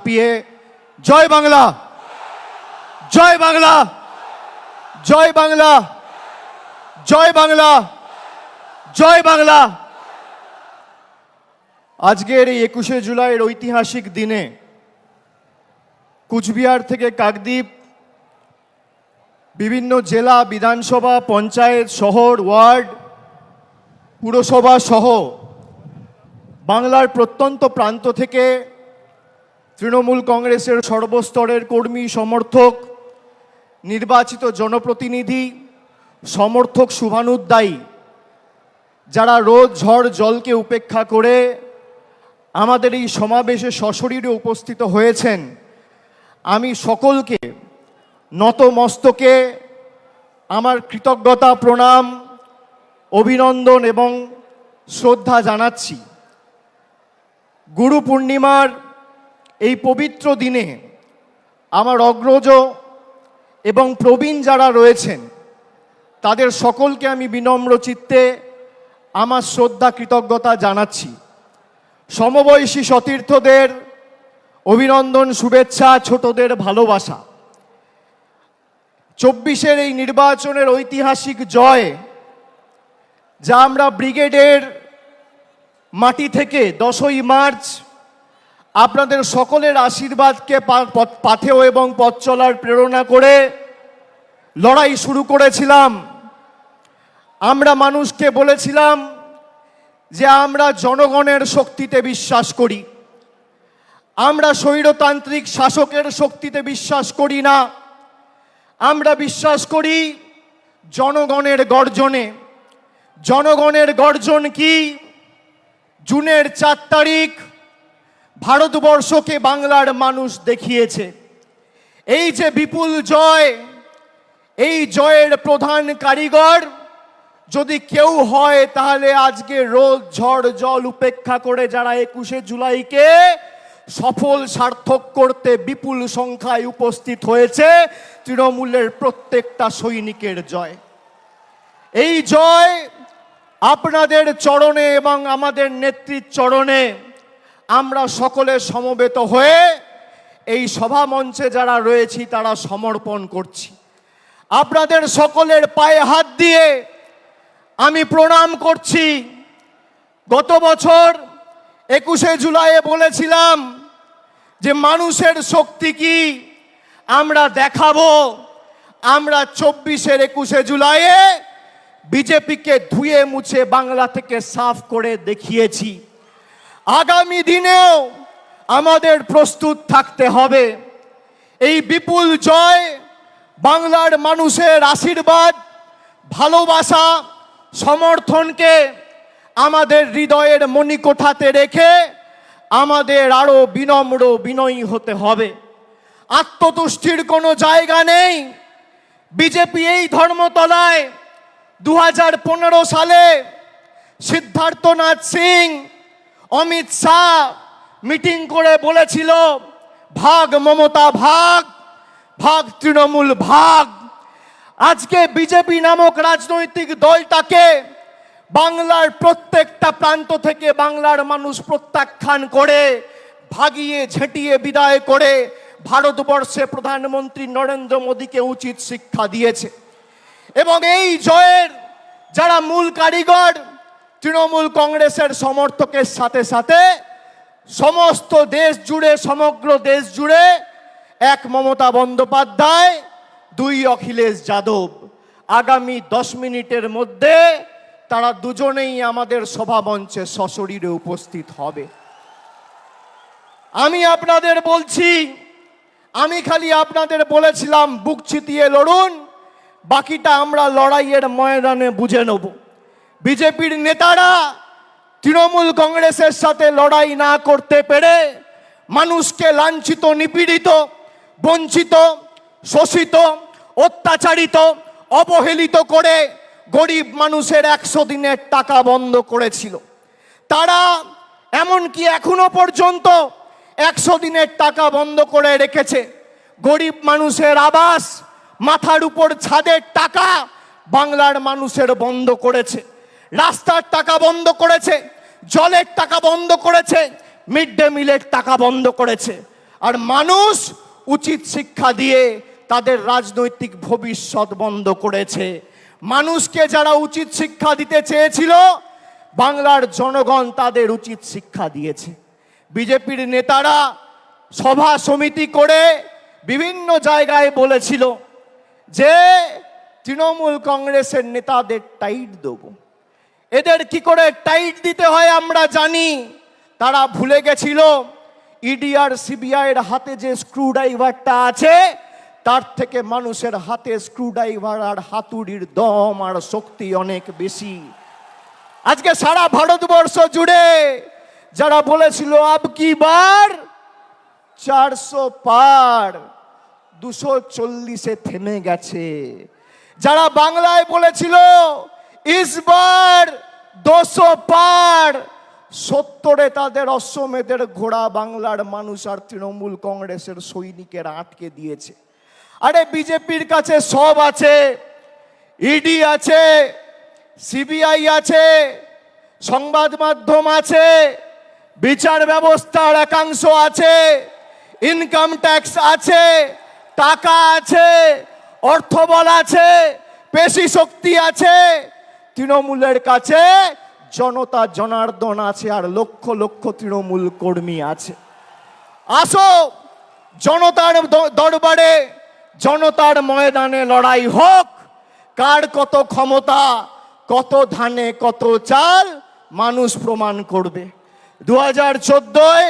ছাপিয়ে জয় বাংলা। জয় বাংলা। জয় বাংলা। জয় বাংলা। জয় বাংলা। আজকের এই একুশে জুলাইয়ের ঐতিহাসিক দিনে কুচবিহার থেকে কাকদ্বীপ, বিভিন্ন জেলা বিধানসভা, পঞ্চায়েত, শহর, ওয়ার্ড, পুরসভা সহ বাংলার প্রত্যন্ত প্রান্ত থেকে তৃণমূল কংগ্রেসের সর্বস্তরের কর্মী সমর্থক, নির্বাচিত জনপ্রতিনিধি, সমর্থক শুভানুদ্দায়ী, যারা রোদ ঝড় জলকে উপেক্ষা করে আমাদের এই সমাবেশে সশরীরে উপস্থিত হয়েছেন, আমি সকলকে নত মস্তকে আমার কৃতজ্ঞতা, প্রণাম, অভিনন্দন এবং শ্রদ্ধা জানাচ্ছি। গুরু পূর্ণিমার এই পবিত্র দিনে আমার অগ্রজ এবং প্রবীণ যারা রয়েছেন, তাদের সকলকে আমি বিনম্র চিত্তে আমার শ্রদ্ধা, কৃতজ্ঞতা জানাচ্ছি। সমবয়সী সতীর্থদের অভিনন্দন, শুভেচ্ছা, ছোটদের ভালোবাসা। চব্বিশের এই নির্বাচনের ঐতিহাসিক জয়, যা আমরা ব্রিগেডের মাটি থেকে দশই মার্চ আপনাদের সকলের আশীর্বাদকে পা- পথ- পাথেয় এবং পথ চলার প্রেরণা করে লড়াই শুরু করেছিলাম। আমরা মানুষকে বলেছিলাম যে আমরা জনগণের শক্তিতে বিশ্বাস করি। আমরা স্বৈরতান্ত্রিক শাসকের শক্তিতে বিশ্বাস করি না। আমরা বিশ্বাস করি জনগণের গর্জনে। জনগণের গর্জন কি? জুনের চার তারিখ ভারতবর্ষকে বাংলার মানুষ দেখিয়েছে। এই যে বিপুল জয়, এই জয়ের প্রধান কারিগর, যদি কেউ হয় তাহলে আজকে রোদ, ঝড়, জল উপেক্ষা করে যারা একুশে জুলাইকে সফল, সার্থক করতে বিপুল সংখ্যায় উপস্থিত হয়েছে, তৃণমূলের প্রত্যেকটা সৈনিকের জয়। এই জয় আপনাদের চরণে এবং আমাদের নেত্রীর চরণে আমরা সকলে সমবেত হয়ে এই সভা মঞ্চে যারা রয়েছি, তারা সমর্পণ করছি। আপনাদের সকলের পায়ে হাত দিয়ে আমি প্রণাম করছি। গত বছর একুশে জুলাইয়ে বলেছিলাম যে মানুষের শক্তি কি আমরা দেখাবো। আমরা চব্বিশের একুশে জুলাইয়ে বিজেপিকে ধুয়ে মুছে বাংলা থেকে সাফ করে দেখিয়েছি। আগামী দিনেও আমাদের প্রস্তুত থাকতে হবে। এই বিপুল জয়, বাংলার মানুষের আশীর্বাদ, ভালোবাসা, সমর্থনকে আমাদের হৃদয়ের মণিকোঠাতে রেখে আমাদের আরও বিনম্র বিনয়ী হতে হবে। আত্মতুষ্টির কোনো জায়গা নেই। বিজেপি এই ধর্মতলায় দু হাজার পনেরো সালে সিদ্ধার্থনাথ সিং অমিত শাহ মিটিং করে বলেছিল, ভাগ মমতা, ভাগ ভাগ তৃণমূল, ভাগ। আজকে বিজেপি নামক রাজনৈতিক দলটাকে বাংলার প্রত্যেকটা প্রান্ত থেকে বাংলার মানুষ প্রত্যাখ্যান করে, ভাগিয়ে ঝেঁটিয়ে বিদায় করে ভারতবর্ষে প্রধানমন্ত্রী নরেন্দ্র মোদীকে উচিত শিক্ষা দিয়েছে। এবং এই জয়ের যারা মূল কারিগর তৃণমূল কংগ্রেসের সমর্থকের সাথে সাথে সমস্ত দেশ জুড়ে, সমগ্র দেশ জুড়ে এক মমতা বন্দ্যোপাধ্যায়, দুই অখিলেশ যাদব। আগামী দশ মিনিটের মধ্যে তারা দুজনেই আমাদের সভা মঞ্চে সশরীরে উপস্থিত হবে। আমি আপনাদের বলছি, আমি খালি আপনাদের বলেছিলাম, বুক চিতিয়ে লড়ুন, বাকিটা আমরা লড়াইয়ের ময়দানে বুঝে নেব। বিজেপির নেতারা তৃণমূল কংগ্রেসের সাথে লড়াই না করতে পেরে মানুষকে লাঞ্ছিত, নিপীড়িত, বঞ্চিত, শোষিত, অত্যাচারিত, অবহেলিত করে গরিব মানুষের একশো দিনের টাকা বন্ধ করেছিল। তারা এমনকি এখনও পর্যন্ত একশো দিনের টাকা বন্ধ করে রেখেছে। গরিব মানুষের আবাস, মাথার উপর ছাদের টাকা বাংলার মানুষের বন্ধ করেছে। রাস্তার টাকা বন্ধ করেছে, জলের টাকা বন্ধ করেছে, মিড ডে মিলের টাকা বন্ধ করেছে। আর মানুষ উচিত শিক্ষা দিয়ে তাদের রাজনৈতিক ভবিষ্যৎ বন্ধ করেছে। মানুষকে যারা উচিত শিক্ষা দিতে চেয়েছিল, বাংলার জনগণ তাদের উচিত শিক্ষা দিয়েছে। বিজেপির নেতারা সভা সমিতি করে বিভিন্ন জায়গায় বলেছিল যে, তৃণমূল কংগ্রেসের নেতাদের টাইট দেবো। এদের কি করে টাইট দিতে হয় আমরা জানি। তারা ভুলে গেছিল ইডি আর সিবিআই এর হাতে যে স্ক্রু ড্রাইভারটা আছে, তার থেকে মানুষের হাতে স্ক্রু ড্রাইভার আর হাতুড়ির দম আর শক্তি অনেক বেশি। আজকে সারা ভারতবর্ষ জুড়ে যারা বলেছিল, আব কি বার? চারশো পার দুশো চল্লিশে থেমে গেছে। যারা বাংলায় বলেছিল ইসবার দুশো পার। সত্তরে তাদের অশ্বমেধের ঘোড়া বাংলার মানুষ আর তৃণমূল কংগ্রেসের সৈনিকেরা আটকে দিয়েছে। আরে বিজেপির কাছে সব আছে ইডি আছে সিবিআই আছে, সংবাদ মাধ্যম আছে, বিচার ব্যবস্থার একাংশ আছে ইনকাম ট্যাক্স আছে, টাকা আছে, অর্থবল আছে, পেশি শক্তি আছে তৃণমূলের কাছে জনতা জনার্দন আছে আর লক্ষ লক্ষ তৃণমূল কর্মী আছে। আসো, জনতার দরবারে জনতার ময়দানে লড়াই হোক। কার কত ক্ষমতা, কত ধানে, কত চাল, মানুষ প্রমাণ করবে। দু হাজার চোদ্দোয়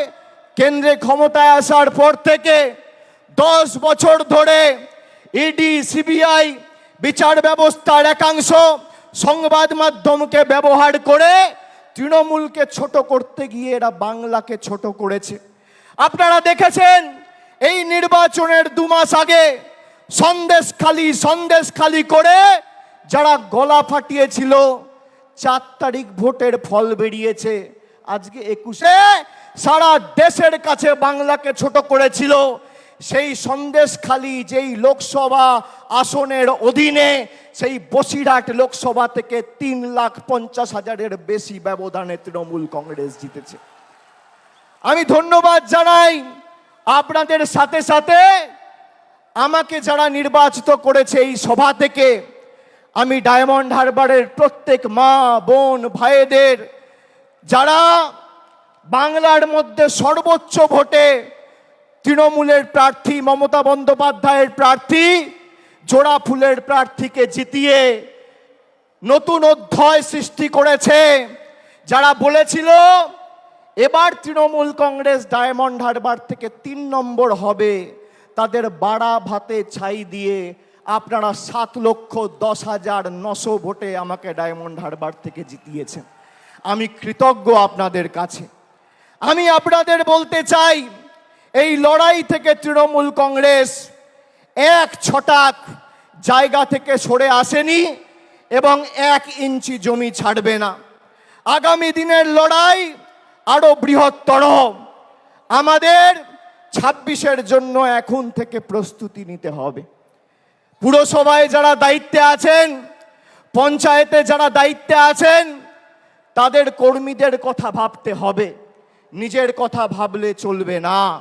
কেন্দ্রে ক্ষমতায় আসার পর থেকে দশ বছর ধরে ইডি, সিবিআই বিচার ব্যবস্থার একাংশ সংবাদ মাধ্যমকে ব্যবহার করে তৃণমূলকে ছোট করতে গিয়ে এরা বাংলাকে ছোট করেছে। আপনারা দেখেছেন, এই নির্বাচনের দু মাস আগে সন্দেশ খালি সন্দেশ খালি করে যারা গলা ফাটিয়েছিল, চার তারিখ ভোটের ফল বেরিয়েছে। আজকে একুশে সারা দেশের কাছে বাংলাকে ছোট করেছিল। সেই সন্দেশ খালি যেই লোকসভা আসনের অধীনে, সেই বসিরহাট লোকসভা থেকে তিন লাখ পঞ্চাশ হাজারের বেশি ব্যবধানে তৃণমূল কংগ্রেস জিতেছে। আমি ধন্যবাদ জানাই। আপনাদের সাথে সাথে আমাকে যারা নির্বাচিত করেছে এই সভা থেকে, আমি ডায়মন্ড হারবারের প্রত্যেক মা, বোন, ভাইদের, যারা বাংলার মধ্যে সর্বোচ্চ ভোটে তৃণমূলের প্রার্থী মমতা বন্দ্যোপাধ্যায়ের প্রার্থী জোড়া ফুলের প্রার্থীকে জিতিয়ে নতুন অধ্যায় সৃষ্টি করেছে। যারা বলেছিল, এবার তৃণমূল কংগ্রেস ডায়মন্ড হারবার থেকে তিন নম্বর হবে, তাদের বাড়া ভাতে ছাই দিয়ে আপনারা সাত লক্ষ দশ হাজার নশো ভোটে আমাকে ডায়মন্ড হারবার থেকে জিতিয়েছেন। আমি কৃতজ্ঞ আপনাদের কাছে। আমি আপনাদের বলতে চাই এই লড়াই থেকে তৃণমূল কংগ্রেস এক ছটাক জায়গা থেকে সরে আসেনি এবং এক ইঞ্চি জমি ছাড়বে না। আগামী দিনের লড়াই আরও বৃহত্তর। আমাদের ছাব্বিশের জন্য এখন থেকে প্রস্তুতি নিতে হবে। পুরসভায় যারা দায়িত্বে আছেন, পঞ্চায়েতে যারা দায়িত্বে আছেন, তাদের কর্মীদের কথা ভাবতে হবে। নিজের কথা ভাবলে চলবে না।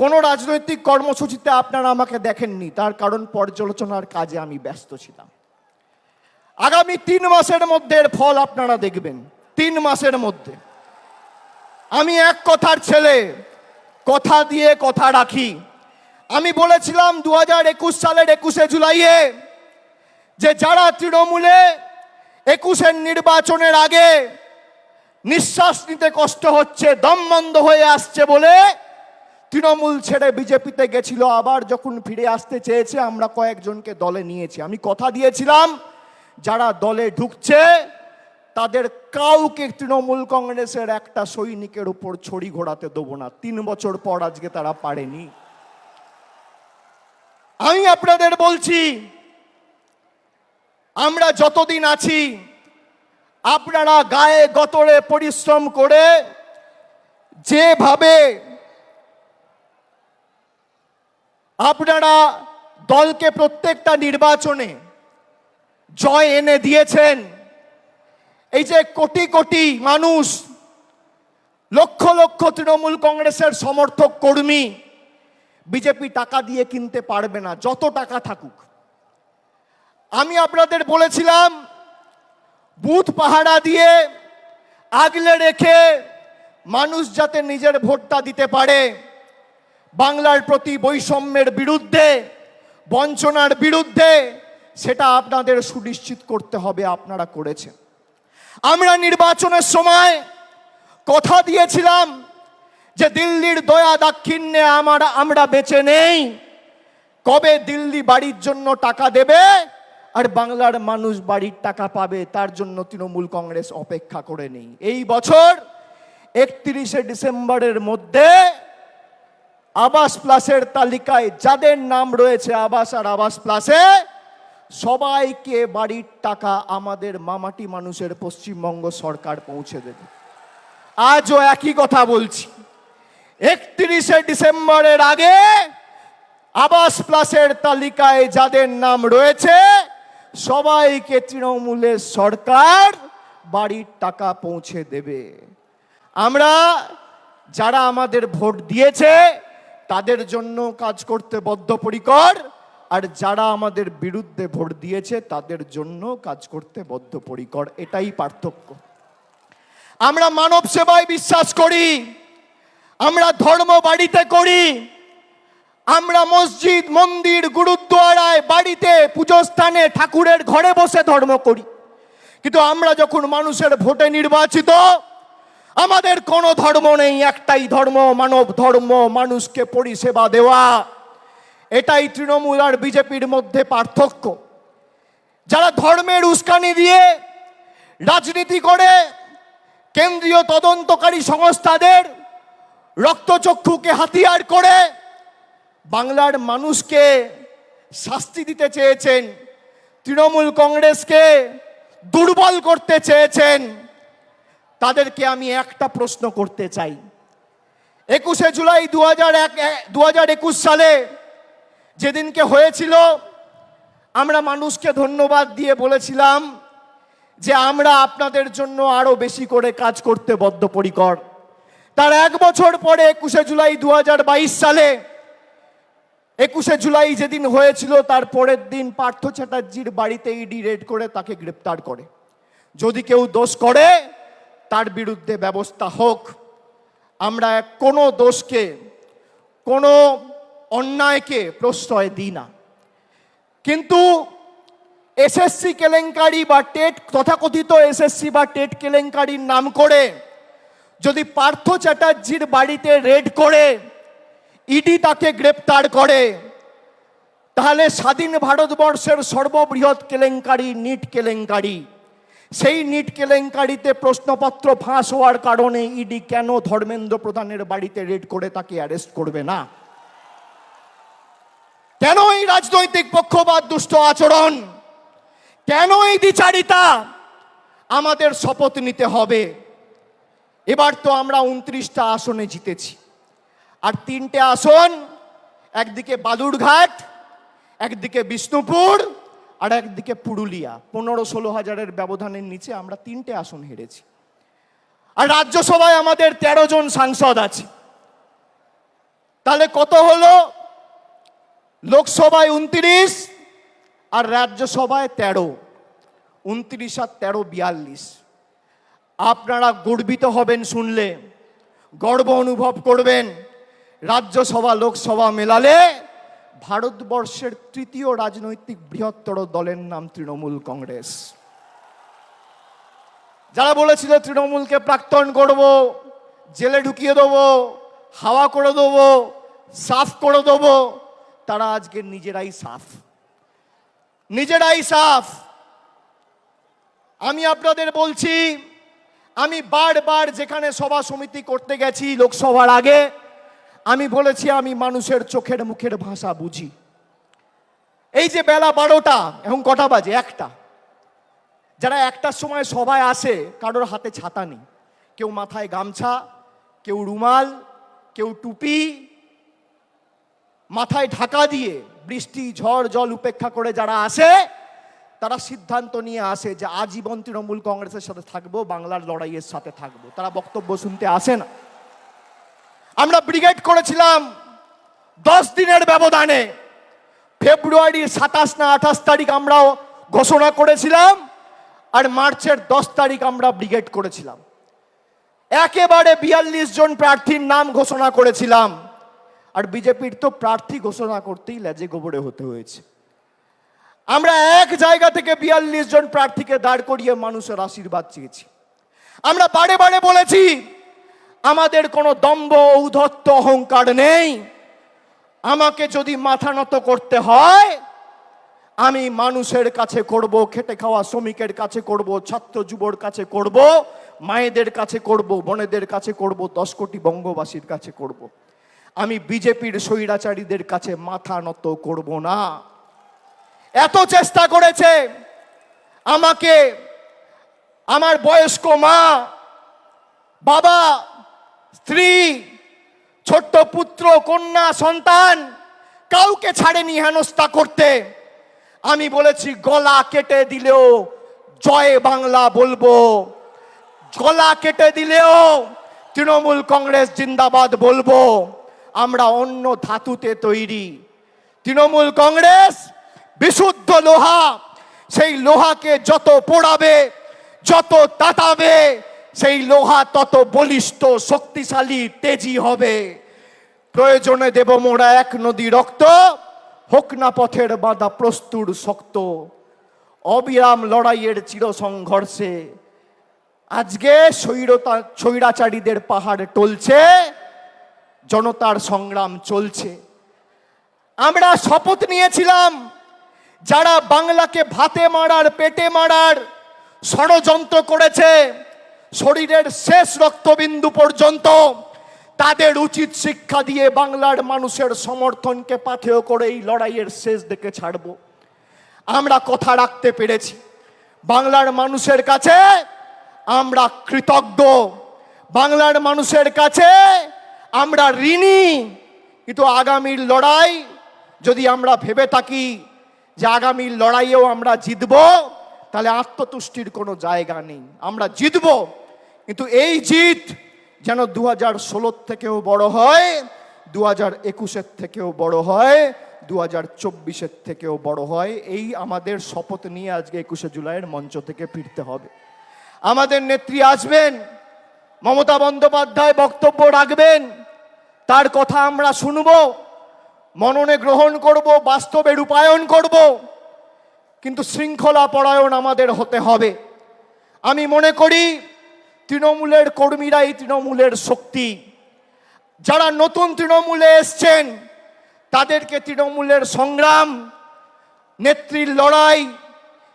কোনো রাজনৈতিক কর্মসূচিতে আপনারা আমাকে দেখেননি, তার কারণ পর্যালোচনার কাজে আমি ব্যস্ত ছিলাম। আগামী তিন মাসের মধ্যে এর ফল আপনারা দেখবেন, তিন মাসের মধ্যে। আমি এক কথার ছেলে, কথা দিয়ে কথা রাখি। আমি বলেছিলাম দু হাজার একুশ সালের একুশে জুলাইয়ে যে যারা তৃণমূলে একুশের নির্বাচনের আগে নিঃশ্বাস নিতে কষ্ট হচ্ছে, দম বন্ধ হয়ে আসছে বলে তৃণমূল ছেড়ে বিজেপিতে গেছিল, আবার যখন ফিরে আসতে চেয়েছে, আমরা কয়েকজনকে দলে নিয়েছি। আমি কথা দিয়েছিলাম, যারা দলে ঢুকছে, তাদের কাউকে তৃণমূল কংগ্রেসের একটা সৈনিকের উপর ছড়ি ঘোরাতে দেবো না। তিন বছর পর আজকে তারা পারেনি। আমি আপনাদের বলছি, আমরা যতদিন আছি, আপনারা গায়ে গতরে পরিশ্রম করে যেভাবে আপনারা দলকে প্রত্যেকটা নির্বাচনে জয় এনে দিয়েছেন। এই যে কোটি কোটি মানুষ, লক্ষ লক্ষ তৃণমূল কংগ্রেসের সমর্থক কর্মী, বিজেপি টাকা দিয়ে কিনতে পারবে না, যত টাকা থাকুক। আমি আপনাদের বলেছিলাম, বুথ পাহারা দিয়ে আগলে রেখে মানুষ যাতে নিজের ভোটটা দিতে পারে। বাংলার প্রতি বৈষম্যের বিরুদ্ধে, বঞ্চনার বিরুদ্ধে, সেটা আপনাদের সুনিশ্চিত করতে হবে, আপনারা করেছেন। আমরা নির্বাচনের সময় কথা দিয়েছিলাম যে দিল্লির দয়া দাক্ষিণ্যে আমার, আমরা বেঁচে নেই। কবে দিল্লি বাড়ির জন্য টাকা দেবে আর বাংলার মানুষ বাড়ির টাকা পাবে, তার জন্য তৃণমূল কংগ্রেস অপেক্ষা করে নেই। এই বছর একত্রিশে ডিসেম্বরের মধ্যে আবাস প্লাসের তালিকায় যাদের নাম রয়েছে আবাস আর আবাস প্লাসে, সবাইকে বাড়ির টাকা আমাদের মামাটি মানুষের পশ্চিমবঙ্গ সরকার পৌঁছে দেবে। আজও একই কথা বলছি। একত্রিশে ডিসেম্বরের আগে আবাস প্লাসের তালিকায় যাদের নাম রয়েছে, সবাইকে তৃণমূলের সরকার বাড়ির টাকা পৌঁছে দেবে। আমরা যারা আমাদের ভোট দিয়েছে তাদের জন্য কাজ করতে বদ্ধপরিকর। আর যারা আমাদের বিরুদ্ধে ভোট দিয়েছে, তাদের জন্য কাজ করতে বদ্ধপরিকর। এটাই পার্থক্য। আমরা মানব সেবায় বিশ্বাস করি, আমরা ধর্ম বাড়িতে করি, আমরা মসজিদ, মন্দির, গুরুদ্বারায় বাড়িতে পুজো স্থানে ঠাকুরের ঘরে বসে ধর্ম করি। কিন্তু আমরা যখন মানুষের ভোটে নির্বাচিত আমাদের কোনো ধর্ম নেই, একটাই ধর্ম, মানব ধর্ম, মানুষকে পরিষেবা দেওয়া। এটাই তৃণমূল আর বিজেপির মধ্যে পার্থক্য। যারা ধর্মের উস্কানি দিয়ে রাজনীতি করে, কেন্দ্রীয় তদন্তকারী সংস্থাদের রক্তচক্ষুকে হাতিয়ার করে, বাংলার মানুষকে শাস্তি দিতে চেয়েছেন, তৃণমূল কংগ্রেসকে দুর্বল করতে চেয়েছেন তাদেরকে আমি একটা প্রশ্ন করতে চাই। একুশে জুলাই দু হাজার এক দু হাজার একুশ সালে যেদিনকে হয়েছিল, আমরা মানুষকে ধন্যবাদ দিয়ে বলেছিলাম যে আমরা আপনাদের জন্য আরও বেশি করে কাজ করতে বদ্ধপরিকর। তার এক বছর পরে একুশে জুলাই দু হাজার বাইশ সালে, একুশে জুলাই যেদিন হয়েছিল, তার পরের দিন পার্থ চ্যাটার্জির বাড়িতে ইডি রেড করে তাকে গ্রেপ্তার করে। যদি কেউ দোষ করে তার বিরুদ্ধে ব্যবস্থা হোক, আমরা কোনো দোষকে, কোনো অন্যায়কে প্রশ্রয় দিই না। কিন্তু এসএসসি কেলেঙ্কারি বা টেট, তথাকথিত এসএসসি বা টেট কেলেঙ্কারির নাম করে যদি পার্থ চ্যাটার্জির বাড়িতে রেড করে, ইডি তাকে গ্রেপ্তার করে, তাহলে স্বাধীন ভারতবর্ষের সর্ববৃহৎ কেলেঙ্কারি, নিট কেলেঙ্কারি সেই নিট কেলেঙ্কারিতে প্রশ্নপত্র ফাঁস হওয়ার কারণে ইডি কেন ধর্মেন্দ্র প্রধানের বাড়িতে রেড করে তাকে অ্যারেস্ট করবে না? কেন এই রাজনৈতিক পক্ষপাত, দুষ্ট আচরণ? কেন এই দ্বিচারিতা? আমাদের শপথ নিতে হবে। এবার তো আমরা উনত্রিশটা আসনে জিতেছি। আর তিনটে আসন, একদিকে বালুরঘাট, একদিকে বিষ্ণুপুর আর একদিকে পুরুলিয়া, পনেরো ষোলো হাজারের ব্যবধানের নিচে আমরা তিনটে আসন হেরেছি। আর রাজ্যসভায় আমাদের তেরো জন সাংসদ আছে। তাহলে কত হলো? লোকসভায় উনত্রিশ আর রাজ্যসভায় তেরো। উনত্রিশ আর তেরো বিয়াল্লিশ। আপনারা গর্বিত হবেন শুনলে, গর্ব অনুভব করবেন। রাজ্যসভা, লোকসভা মেলালে ভারতবর্ষের তৃতীয় রাজনৈতিক বৃহত্তর দলের নাম তৃণমূল কংগ্রেস। যারা বলেছিল তৃণমূলকে প্রাক্তন করব, জেলে ঢুকিয়ে দেবো, হাওয়া করে দেবো, সাফ করে দেবো, তারা আজকে নিজেরাই সাফ। নিজেরাই সাফ। আমি আপনাদের বলছি, আমি বারবার যেখানে সভা সমিতি করতে গেছি লোকসভার আগে আমি বলেছি, আমি মানুষের চোখের মুখের ভাষা বুঝি। এই যে বেলা বারোটা, এখন কটা বাজে? একটা। যারা একটার সময় সবাই আসে, কারোর হাতে ছাতা নেই। কেউ মাথায় গামছা, কেউ রুমাল, কেউ টুপি, মাথায় ঢাকা দিয়ে বৃষ্টি, ঝড়, জল উপেক্ষা করে যারা আসে, তারা সিদ্ধান্ত নিয়ে আসে যে, আজীবন তৃণমূল কংগ্রেসের সাথে থাকব, বাংলার লড়াইয়ের সাথে থাকব। তারা বক্তব্য শুনতে আসে না। আমরা ব্রিগেড করেছিলাম দশ দিনের ব্যবধানে। ফেব্রুয়ারির সাতাশ না আঠাশ তারিখ আমরাও ঘোষণা করেছিলাম আর মার্চের দশ তারিখ আমরা ব্রিগেড করেছিলাম। একেবারে বিয়াল্লিশ জন প্রার্থীর নাম ঘোষণা করেছিলাম। আর বিজেপির তো প্রার্থী ঘোষণা করতেই লেজে গোবরে হতে হয়েছে। আমরা এক জায়গা থেকে বিয়াল্লিশ জন প্রার্থীকে দাঁড় করিয়ে মানুষের আশীর্বাদ চেয়েছি। আমরা বারে বারে বলেছি আমাদের কোনো দম্ভ ঔধত্য অহংকার নেই। আমাকে যদি মাথা নত করতে হয়, আমি মানুষের কাছে করব, খেটে খাওয়া শ্রমিকের কাছে করব, ছাত্র যুবর কাছে করব, মায়েদের কাছে করব, বোনেদের কাছে করব, দশ কোটি বঙ্গবাসীর কাছে করব। আমি বিজেপির স্বৈরাচারীদের কাছে মাথা নত করব না। এত চেষ্টা করেছে আমাকে, আমার বয়স্ক মা, বাবা স্ত্রী, ছোট্ট পুত্র, কন্যা, সন্তান, কাউকে ছাড়েনি হেনস্থা করতে। আমি বলেছি, গলা কেটে দিলেও জয় বাংলা বলব। গলা কেটে দিলেও তৃণমূল কংগ্রেস জিন্দাবাদ বলব। আমরা অন্য ধাতুতে তৈরি। তৃণমূল কংগ্রেস বিশুদ্ধ লোহা। সেই লোহাকে যত পোড়াবে, যত তাতাবে সেই লোহা তত বলিষ্ঠ, শক্তিশালী, তেজি হবে। প্রয়োজনে দেব মোরা এক নদী রক্ত, হোক না পথের বাঁধা প্রস্তুর শক্ত। অবিরাম লড়াইয়ের চির সংঘর্ষে আজকে স্বৈরতা, স্বৈরাচারীদের পাহাড় টলছে, জনতার সংগ্রাম চলছে। আমরা শপথ নিয়েছিলাম, যারা বাংলাকে ভাতে মারার, পেটে মারার ষড়যন্ত্র করেছে শরীরের শেষ রক্তবিন্দু পর্যন্ত তাদের উচিত শিক্ষা দিয়ে বাংলার মানুষের সমর্থনকে পাথেয় করে এই লড়াইয়ের শেষ দেখে ছাড়ব। আমরা কথা রাখতে পেরেছি। বাংলার মানুষের কাছে আমরা কৃতজ্ঞ। বাংলার মানুষের কাছে আমরা ঋণী। কিন্তু আগামীর লড়াই। যদি আমরা ভেবে থাকি যে আগামীর লড়াইয়েও আমরা জিতব, তাহলে আত্মতুষ্টির কোনো জায়গা নেই। আমরা জিতব। কিন্তু এই জিত যেন দু হাজার ষোলোর থেকেও বড় হয় দু হাজার একুশের থেকেও বড় হয় দু হাজার চব্বিশের থেকেও বড় হয়। এই আমাদের শপথ নিয়ে আজকে একুশে জুলাইয়ের মঞ্চ থেকে ফিরতে হবে। আমাদের নেত্রী আসবেন, মমতা বন্দ্যোপাধ্যায় বক্তব্য রাখবেন, তার কথা আমরা শুনব, মননে গ্রহণ করব, বাস্তবে রূপায়ণ করব, কিন্তু শৃঙ্খলা পরায়ণ আমাদের হতে হবে। আমি মনে করি তৃণমূলের কর্মীরাই তৃণমূলের শক্তি। যারা নতুন তৃণমূলে এসছেন, তাদেরকে তৃণমূলের সংগ্রাম, নেত্রীর লড়াই,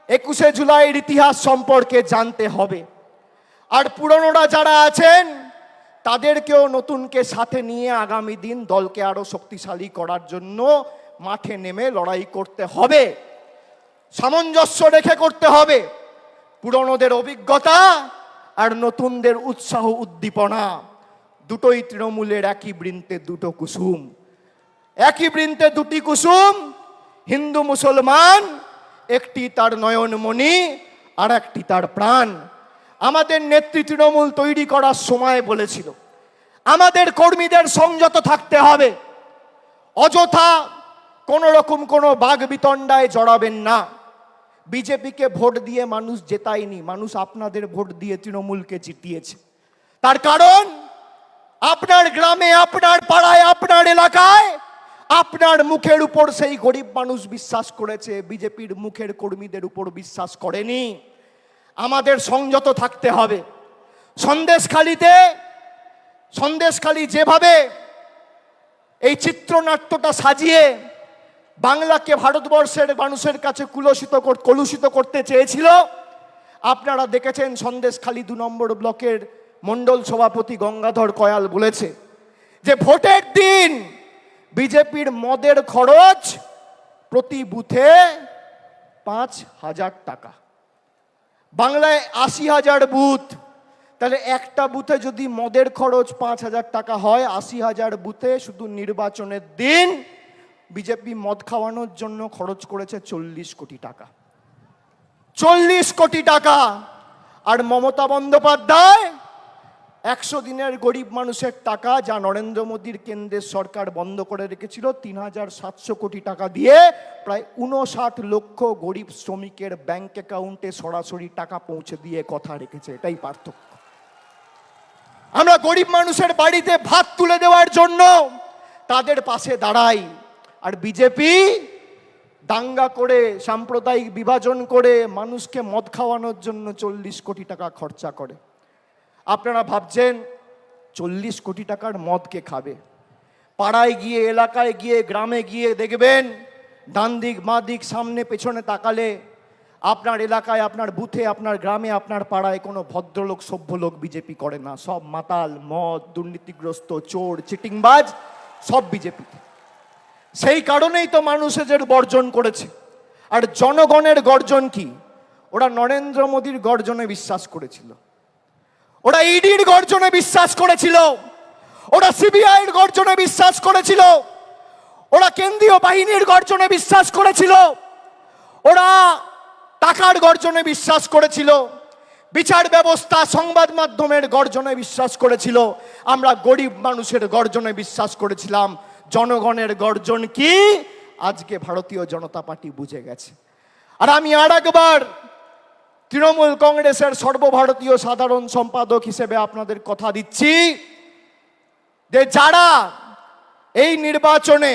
একুশে জুলাইয়ের ইতিহাস সম্পর্কে জানতে হবে। আর পুরনোরা যারা আছেন, তাদেরকেও নতুনকে সাথে নিয়ে আগামী দিন দলকে আরও শক্তিশালী করার জন্য মাঠে নেমে লড়াই করতে হবে। সামঞ্জস্য রেখে করতে হবে। পুরনোদের অভিজ্ঞতা আর নতুনদের উৎসাহ উদ্দীপনা। দুটোই তৃণমূলের একই বৃন্তে দুটো কুসুম। একই বৃন্তে দুটি কুসুম, হিন্দু মুসলমান, একটি তার নয়নমণি আর একটি তার প্রাণ। আমাদের নেত্রী তৃণমূল তৈরি করার সময় বলেছিল, আমাদের কর্মীদের সংযত থাকতে হবে। অযথা কোনো রকম কোনো বাঘ বিতণ্ডায় জড়াবেন না। বিজেপিকে ভোট দিয়ে মানুষ জেতায়নি, মানুষ আপনাদের ভোট দিয়ে তৃণমূলকে জিতিয়েছে। তার কারণ, আপনার গ্রামে, আপনার পাড়ায়, আপনার এলাকায়, আপনার মুখের উপর সেই গরিব মানুষ বিশ্বাস করেছে, বিজেপির মুখের কর্মীদের উপর বিশ্বাস করেনি। আমাদের সংযত থাকতে হবে। সন্দেশখালিতে, সন্দেশখালি যেভাবে এই চিত্রনাট্যটা সাজিয়ে বাংলাকে ভারতবর্ষের মানুষের কাছে কুলসিত কলুষিত করতে চেয়েছিল। আপনারা দেখেছেন সন্দেশখালী দু নম্বর ব্লকের মণ্ডল সভাপতি গঙ্গাধর কয়াল বলেছে যে ভোটের দিন বিজেপির মদের খরচ প্রতি বুথে পাঁচ হাজার টাকা। বাংলায় আশি হাজার বুথ, তাহলে একটা বুথে যদি মদের খরচ পাঁচ হাজার টাকা হয়, আশি হাজার বুথে শুধু নির্বাচনের দিন বিজেপি মদ খাওয়ানোর জন্য খরচ করেছে চল্লিশ কোটি টাকা। চল্লিশ কোটি টাকা। আর মমতা বন্দ্যোপাধ্যায়, একশো দিনের গরিব মানুষের টাকা যা নরেন্দ্র মোদীর কেন্দ্রের সরকার বন্ধ করে রেখেছিল, তিন হাজার সাতশো কোটি টাকা দিয়ে প্রায় উনষাট লক্ষ গরিব শ্রমিকের ব্যাংক অ্যাকাউন্টে সরাসরি টাকা পৌঁছে দিয়ে কথা রেখেছে, এটাই পার্থক্য। আমরা গরিব মানুষের বাড়িতে ভাত তুলে দেওয়ার জন্য তাদের পাশে দাঁড়াই। আর বিজেপি দাঙ্গা করে, সাম্প্রদায়িক বিভাজন করে মানুষকে মদ খাওয়ানোর জন্য চল্লিশ কোটি টাকা খরচা করে। আপনারা ভাবছেন, চল্লিশ কোটি টাকার মদ কে খাবে? পাড়ায় গিয়ে, এলাকায় গিয়ে, গ্রামে গিয়ে দেখবেন ডান দিক বাঁ দিক সামনে, পেছনে তাকালে আপনার এলাকায়, আপনার বুথে, আপনার গ্রামে, আপনার পাড়ায় কোনো ভদ্রলোক সভ্য লোক বিজেপি করে না। সব মাতাল, মদ, দুর্নীতিগ্রস্ত, চোর, চিটিংবাজ, সব বিজেপি সেই কারণেই তো মানুষ এদের বর্জন করেছে। আর জনগণের গর্জন কি? ওরা নরেন্দ্র মোদীর গর্জনে বিশ্বাস করেছিল। ওরা ইডির গর্জনে বিশ্বাস করেছিল। ওরা সিবিআইয়ের গর্জনে বিশ্বাস করেছিল। ওরা কেন্দ্রীয় বাহিনীর গর্জনে বিশ্বাস করেছিল। ওরা টাকার গর্জনে বিশ্বাস করেছিল। বিচার ব্যবস্থা, সংবাদ মাধ্যমের গর্জনে বিশ্বাস করেছিল। আমরা গরিব মানুষের গর্জনে বিশ্বাস করেছিলাম। জনগণের গর্জন কি? আজকে ভারতীয় জনতা পার্টি বুঝে গেছে। আর আমি আর একবার তৃণমূল কংগ্রেসের সর্বভারতীয় সাধারণ সম্পাদক হিসেবে আপনাদের কথা দিচ্ছি যে যারা এই নির্বাচনে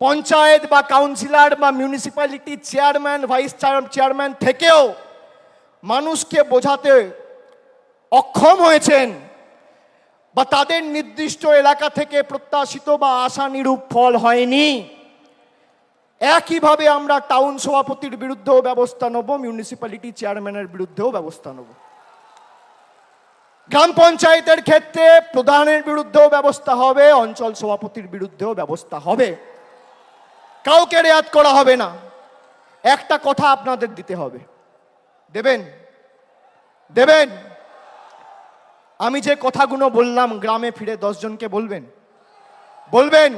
পঞ্চায়েত বা কাউন্সিলর বা মিউনিসিপ্যালিটি চেয়ারম্যান, ভাইস চেয়ারম্যান থেকেও মানুষকে বোঝাতে অক্ষম হয়েছেন বা তাদের নির্দিষ্ট এলাকা থেকে প্রত্যাশিত বা আশানুরূপ ফল হয়নি। একইভাবে আমরা টাউন সভাপতির বিরুদ্ধেও ব্যবস্থা নেব মিউনিসিপ্যালিটি চেয়ারম্যানের বিরুদ্ধেও ব্যবস্থা নেব। গ্রাম পঞ্চায়েতের ক্ষেত্রে প্রধানের বিরুদ্ধেও ব্যবস্থা হবে, অঞ্চল সভাপতির বিরুদ্ধেও ব্যবস্থা হবে। কাউকে রেয়াত করা হবে না। একটা কথা আপনাদের দিতে হবে। দেবেন দেবেন। আমি যে কথাগুলো বললাম, গ্রামে ফিরে দশজনকে বলবেন? বলবেন,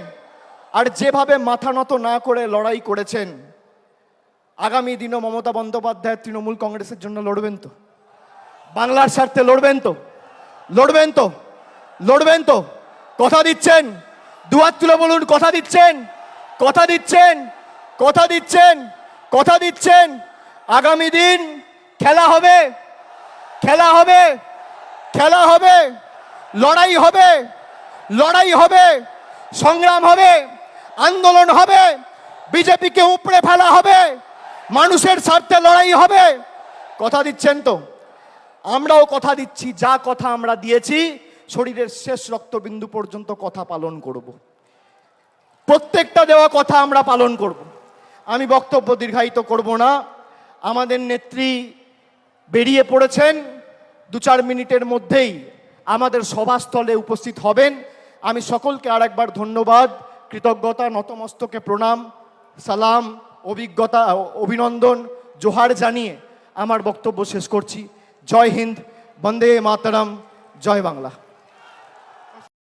আর যেভাবে মাথা নত না করে লড়াই করেছেন, আগামী দিনও মমতা বন্দ্যোপাধ্যায় তৃণমূল কংগ্রেসের জন্য লড়বেন তো? বাংলার স্বার্থে লড়বেন তো? লড়বেন তো? লড়বেন তো? কথা দিচ্ছেন? দুয়ার তুলে বলুন, কথা দিচ্ছেন? কথা দিচ্ছেন? কথা দিচ্ছেন? কথা দিচ্ছেন? আগামী দিন খেলা হবে? খেলা হবে? খেলা হবে, লড়াই হবে লড়াই হবে, সংগ্রাম হবে, আন্দোলন হবে, বিজেপিকে উপড়ে ফেলা হবে, মানুষের স্বার্থে লড়াই হবে। কথা দিচ্ছেন তো? আমরাও কথা দিচ্ছি, যা কথা আমরা দিয়েছি, শরীরের শেষ রক্তবিন্দু পর্যন্ত কথা পালন করব। প্রত্যেকটা দেওয়া কথা আমরা পালন করব। আমি বক্তব্য দীর্ঘায়িত করব না। আমাদের নেত্রী বেরিয়ে পড়েছেন। দু চার মিনিটের মধ্যেই আমাদের সভাস্থলে উপস্থিত হবেন। আমি সকলকে আর একবার ধন্যবাদ, কৃতজ্ঞতা, নতমস্তকে প্রণাম, সালাম, অভিজ্ঞতা, অভিনন্দন, জোহার জানিয়ে আমার বক্তব্য শেষ করছি। জয় হিন্দ, বন্দে মাতারাম, জয় বাংলা।